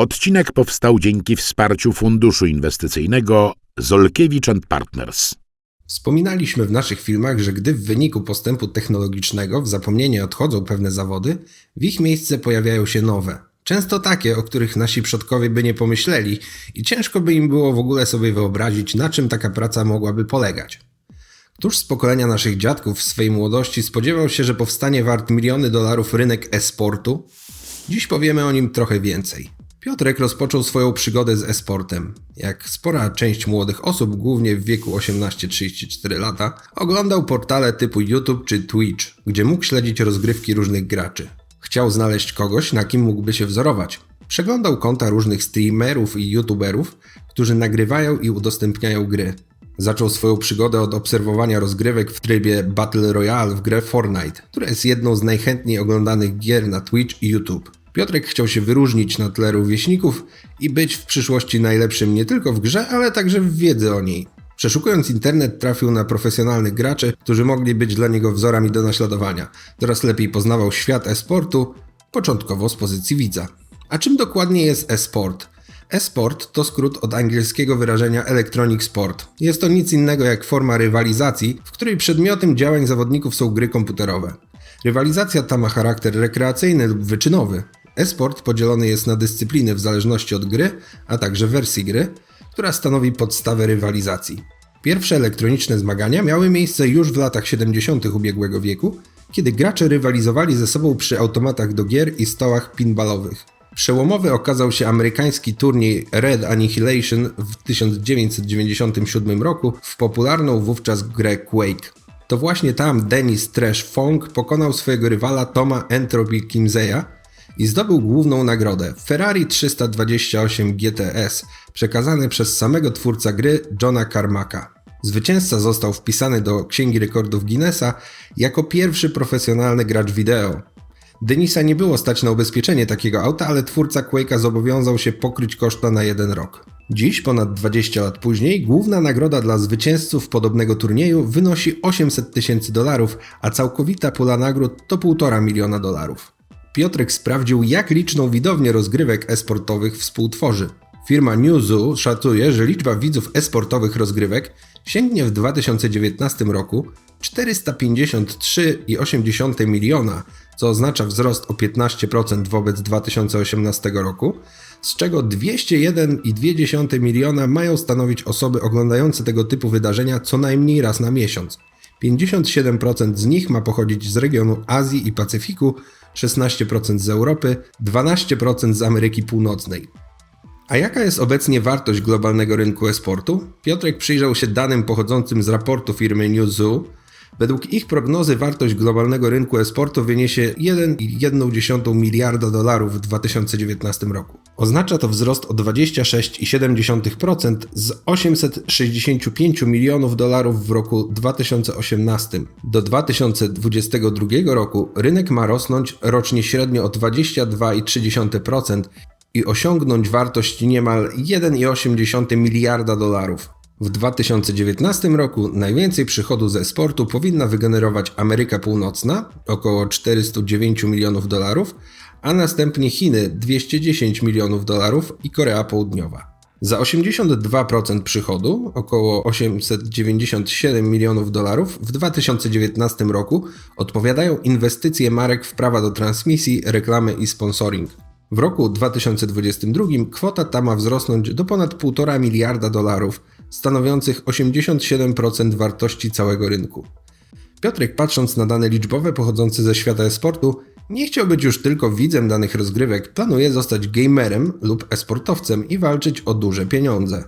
Odcinek powstał dzięki wsparciu Funduszu Inwestycyjnego Zolkiewicz Partners. Wspominaliśmy w naszych filmach, że gdy w wyniku postępu technologicznego w zapomnienie odchodzą pewne zawody, w ich miejsce pojawiają się nowe. Często takie, o których nasi przodkowie by nie pomyśleli i ciężko by im było w ogóle sobie wyobrazić, na czym taka praca mogłaby polegać. Któż z pokolenia naszych dziadków w swej młodości spodziewał się, że powstanie wart miliony dolarów rynek e-sportu? Dziś powiemy o nim trochę więcej. Piotrek rozpoczął swoją przygodę z e-sportem. Jak spora część młodych osób, głównie w wieku 18-34 lata, oglądał portale typu YouTube czy Twitch, gdzie mógł śledzić rozgrywki różnych graczy. Chciał znaleźć kogoś, na kim mógłby się wzorować. Przeglądał konta różnych streamerów i youtuberów, którzy nagrywają i udostępniają gry. Zaczął swoją przygodę od obserwowania rozgrywek w trybie Battle Royale w grę Fortnite, która jest jedną z najchętniej oglądanych gier na Twitch i YouTube. Piotrek chciał się wyróżnić na tle rówieśników i być w przyszłości najlepszym nie tylko w grze, ale także w wiedzy o niej. Przeszukując internet trafił na profesjonalnych graczy, którzy mogli być dla niego wzorami do naśladowania. Coraz lepiej poznawał świat e-sportu, początkowo z pozycji widza. A czym dokładnie jest e-sport? E-sport to skrót od angielskiego wyrażenia electronic sport. Jest to nic innego jak forma rywalizacji, w której przedmiotem działań zawodników są gry komputerowe. Rywalizacja ta ma charakter rekreacyjny lub wyczynowy. E-sport podzielony jest na dyscypliny w zależności od gry, a także wersji gry, która stanowi podstawę rywalizacji. Pierwsze elektroniczne zmagania miały miejsce już w latach 70. ubiegłego wieku, kiedy gracze rywalizowali ze sobą przy automatach do gier i stołach pinballowych. Przełomowy okazał się amerykański turniej Red Annihilation w 1997 roku w popularną wówczas grę Quake. To właśnie tam Dennis Trash Fong pokonał swojego rywala Toma Entropy Kimseya i zdobył główną nagrodę Ferrari 328 GTS przekazane przez samego twórcę gry Johna Carmacka. Zwycięzca został wpisany do Księgi Rekordów Guinnessa jako pierwszy profesjonalny gracz wideo. Denisa nie było stać na ubezpieczenie takiego auta, ale twórca Quake'a zobowiązał się pokryć koszta na jeden rok. Dziś, ponad 20 lat później, główna nagroda dla zwycięzców podobnego turnieju wynosi 800 tysięcy dolarów, a całkowita pula nagród to 1,5 miliona dolarów. Piotrek sprawdził, jak liczną widownię rozgrywek e-sportowych współtworzy. Firma Newzoo szacuje, że liczba widzów e-sportowych rozgrywek sięgnie w 2019 roku 453,8 miliona, co oznacza wzrost o 15% wobec 2018 roku, z czego 201,2 miliona mają stanowić osoby oglądające tego typu wydarzenia co najmniej raz na miesiąc. 57% z nich ma pochodzić z regionu Azji i Pacyfiku, 16% z Europy, 12% z Ameryki Północnej. A jaka jest obecnie wartość globalnego rynku e-sportu? Piotrek przyjrzał się danym pochodzącym z raportu firmy Newzoo, Według ich prognozy wartość globalnego rynku e-sportu wyniesie 1,1 miliarda dolarów w 2019 roku. Oznacza to wzrost o 26,7% z 865 milionów dolarów w roku 2018. Do 2022 roku rynek ma rosnąć rocznie średnio o 22,3% i osiągnąć wartość niemal 1,8 miliarda dolarów. W 2019 roku najwięcej przychodu ze sportu powinna wygenerować Ameryka Północna około 409 milionów dolarów, a następnie Chiny 210 milionów dolarów i Korea Południowa. Za 82% przychodu, około 897 milionów dolarów, w 2019 roku odpowiadają inwestycje marek w prawa do transmisji, reklamy i sponsoring. W roku 2022 kwota ta ma wzrosnąć do ponad 1,5 miliarda dolarów, stanowiących 87% wartości całego rynku. Piotrek, patrząc na dane liczbowe pochodzące ze świata e-sportu, nie chciał być już tylko widzem danych rozgrywek, planuje zostać gamerem lub e-sportowcem i walczyć o duże pieniądze.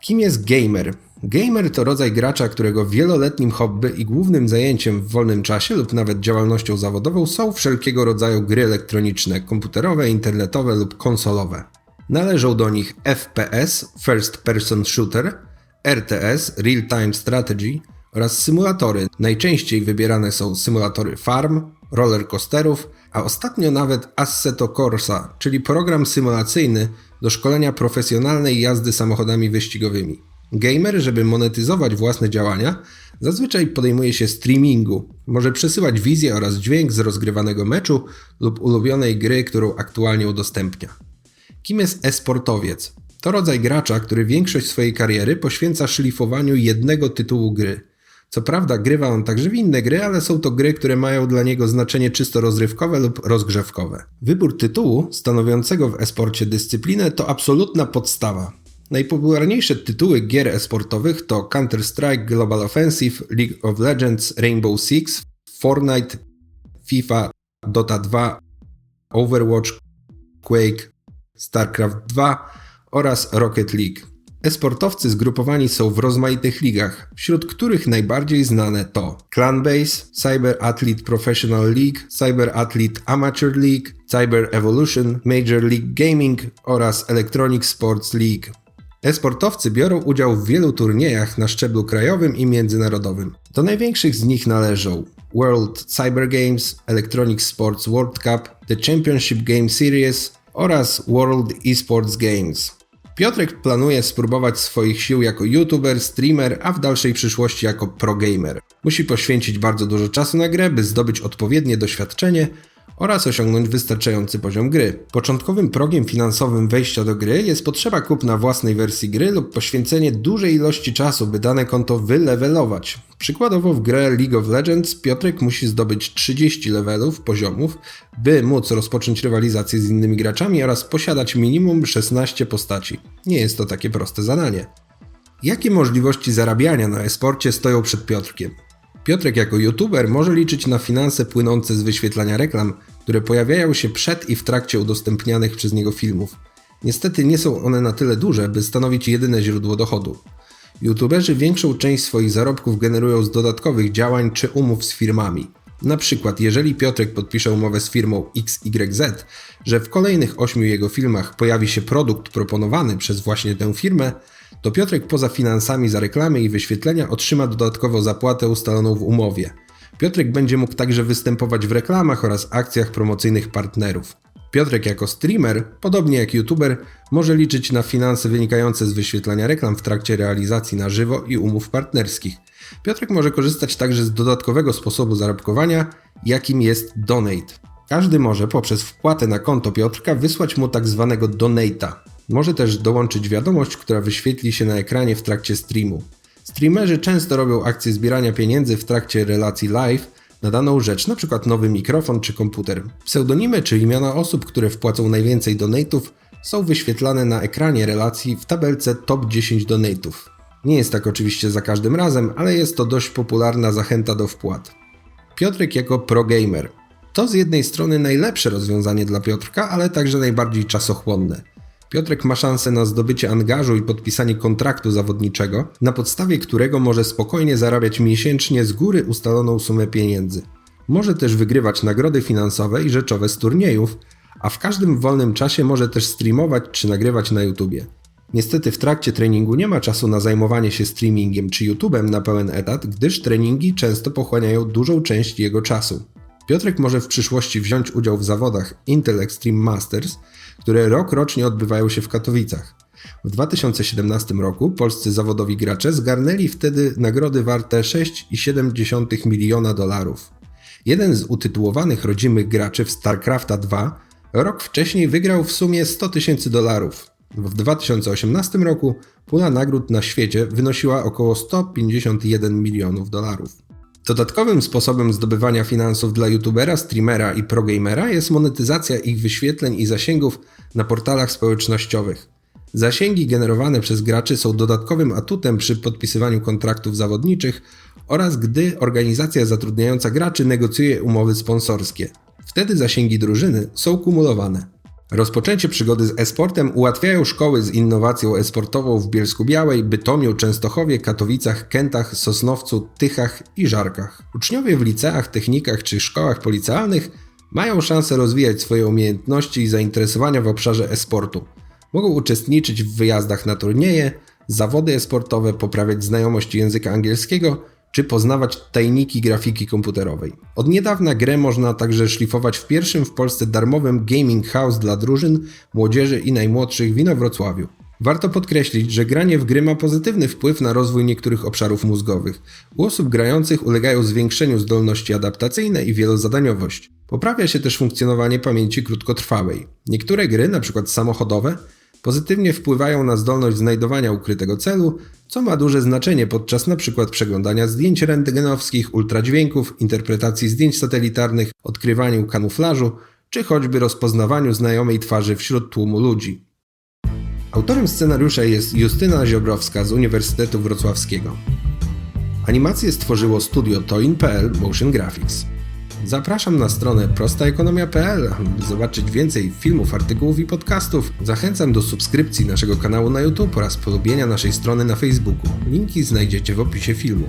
Kim jest gamer? Gamer to rodzaj gracza, którego wieloletnim hobby i głównym zajęciem w wolnym czasie lub nawet działalnością zawodową są wszelkiego rodzaju gry elektroniczne, komputerowe, internetowe lub konsolowe. Należą do nich FPS First Person Shooter, RTS Real Time Strategy oraz symulatory. Najczęściej wybierane są symulatory farm, rollercoasterów, a ostatnio nawet Assetto Corsa, czyli program symulacyjny do szkolenia profesjonalnej jazdy samochodami wyścigowymi. Gamer, żeby monetyzować własne działania, zazwyczaj podejmuje się streamingu. Może przesyłać wizję oraz dźwięk z rozgrywanego meczu lub ulubionej gry, którą aktualnie udostępnia. Kim jest e-sportowiec? To rodzaj gracza, który większość swojej kariery poświęca szlifowaniu jednego tytułu gry. Co prawda grywa on także w inne gry, ale są to gry, które mają dla niego znaczenie czysto rozrywkowe lub rozgrzewkowe. Wybór tytułu stanowiącego w e-sporcie dyscyplinę to absolutna podstawa. Najpopularniejsze tytuły gier e-sportowych to Counter-Strike Global Offensive, League of Legends, Rainbow Six, Fortnite, FIFA, Dota 2, Overwatch, Quake, StarCraft 2 oraz Rocket League. E-sportowcy zgrupowani są w rozmaitych ligach, wśród których najbardziej znane to Clanbase, Cyber Athlete Professional League, Cyber Athlete Amateur League, Cyber Evolution, Major League Gaming oraz Electronic Sports League. E-sportowcy biorą udział w wielu turniejach na szczeblu krajowym i międzynarodowym. Do największych z nich należą World Cyber Games, Electronic Sports World Cup, The Championship Game Series oraz World Esports Games. Piotrek planuje spróbować swoich sił jako youtuber, streamer, a w dalszej przyszłości jako progamer. Musi poświęcić bardzo dużo czasu na grę, by zdobyć odpowiednie doświadczenie oraz osiągnąć wystarczający poziom gry. Początkowym progiem finansowym wejścia do gry jest potrzeba kupna własnej wersji gry lub poświęcenie dużej ilości czasu, by dane konto wylevelować. Przykładowo w grę League of Legends Piotrek musi zdobyć 30 levelów, poziomów, by móc rozpocząć rywalizację z innymi graczami oraz posiadać minimum 16 postaci. Nie jest to takie proste zadanie. Jakie możliwości zarabiania na e-sporcie stoją przed Piotrkiem? Piotrek jako youtuber może liczyć na finanse płynące z wyświetlania reklam, które pojawiają się przed i w trakcie udostępnianych przez niego filmów. Niestety nie są one na tyle duże, by stanowić jedyne źródło dochodu. YouTuberzy większą część swoich zarobków generują z dodatkowych działań czy umów z firmami. Na przykład, jeżeli Piotrek podpisze umowę z firmą XYZ, że w kolejnych ośmiu jego filmach pojawi się produkt proponowany przez właśnie tę firmę, to Piotrek poza finansami za reklamy i wyświetlenia otrzyma dodatkowo zapłatę ustaloną w umowie. Piotrek będzie mógł także występować w reklamach oraz akcjach promocyjnych partnerów. Piotrek jako streamer, podobnie jak youtuber, może liczyć na finanse wynikające z wyświetlania reklam w trakcie realizacji na żywo i umów partnerskich. Piotrek może korzystać także z dodatkowego sposobu zarobkowania, jakim jest donate. Każdy może poprzez wpłatę na konto Piotrka wysłać mu tak zwanego donate'a. Może też dołączyć wiadomość, która wyświetli się na ekranie w trakcie streamu. Streamerzy często robią akcje zbierania pieniędzy w trakcie relacji live na daną rzecz, np. nowy mikrofon czy komputer. Pseudonimy czy imiona osób, które wpłacą najwięcej donatów są wyświetlane na ekranie relacji w tabelce Top 10 donatów. Nie jest tak oczywiście za każdym razem, ale jest to dość popularna zachęta do wpłat. Piotrek jako progamer. To z jednej strony najlepsze rozwiązanie dla Piotrka, ale także najbardziej czasochłonne. Piotrek ma szansę na zdobycie angażu i podpisanie kontraktu zawodniczego, na podstawie którego może spokojnie zarabiać miesięcznie z góry ustaloną sumę pieniędzy. Może też wygrywać nagrody finansowe i rzeczowe z turniejów, a w każdym wolnym czasie może też streamować czy nagrywać na YouTubie. Niestety w trakcie treningu nie ma czasu na zajmowanie się streamingiem czy YouTubem na pełen etat, gdyż treningi często pochłaniają dużą część jego czasu. Piotrek może w przyszłości wziąć udział w zawodach Intel Extreme Masters, które rok rocznie odbywają się w Katowicach. W 2017 roku polscy zawodowi gracze zgarnęli wtedy nagrody warte 6,7 miliona dolarów. Jeden z utytułowanych rodzimych graczy w StarCrafta 2 rok wcześniej wygrał w sumie 100 tysięcy dolarów. W 2018 roku pula nagród na świecie wynosiła około 151 milionów dolarów. Dodatkowym sposobem zdobywania finansów dla youtubera, streamera i progamera jest monetyzacja ich wyświetleń i zasięgów na portalach społecznościowych. Zasięgi generowane przez graczy są dodatkowym atutem przy podpisywaniu kontraktów zawodniczych oraz gdy organizacja zatrudniająca graczy negocjuje umowy sponsorskie. Wtedy zasięgi drużyny są kumulowane. Rozpoczęcie przygody z e-sportem ułatwiają szkoły z innowacją e-sportową w Bielsku Białej, Bytomiu, Częstochowie, Katowicach, Kętach, Sosnowcu, Tychach i Żarkach. Uczniowie w liceach, technikach czy szkołach policealnych mają szansę rozwijać swoje umiejętności i zainteresowania w obszarze e-sportu. Mogą uczestniczyć w wyjazdach na turnieje, zawody e-sportowe, poprawiać znajomość języka angielskiego czy poznawać tajniki grafiki komputerowej. Od niedawna grę można także szlifować w pierwszym w Polsce darmowym gaming house dla drużyn, młodzieży i najmłodszych w Inowrocławiu. Warto podkreślić, że granie w gry ma pozytywny wpływ na rozwój niektórych obszarów mózgowych. U osób grających ulegają zwiększeniu zdolności adaptacyjne i wielozadaniowość. Poprawia się też funkcjonowanie pamięci krótkotrwałej. Niektóre gry, np. samochodowe, pozytywnie wpływają na zdolność znajdowania ukrytego celu, co ma duże znaczenie podczas np. przeglądania zdjęć rentgenowskich, ultradźwięków, interpretacji zdjęć satelitarnych, odkrywaniu kamuflażu, czy choćby rozpoznawaniu znajomej twarzy wśród tłumu ludzi. Autorem scenariusza jest Justyna Ziobrowska z Uniwersytetu Wrocławskiego. Animację stworzyło studio Toin.pl Motion Graphics. Zapraszam na stronę prostaekonomia.pl, by zobaczyć więcej filmów, artykułów i podcastów. Zachęcam do subskrypcji naszego kanału na YouTube oraz polubienia naszej strony na Facebooku. Linki znajdziecie w opisie filmu.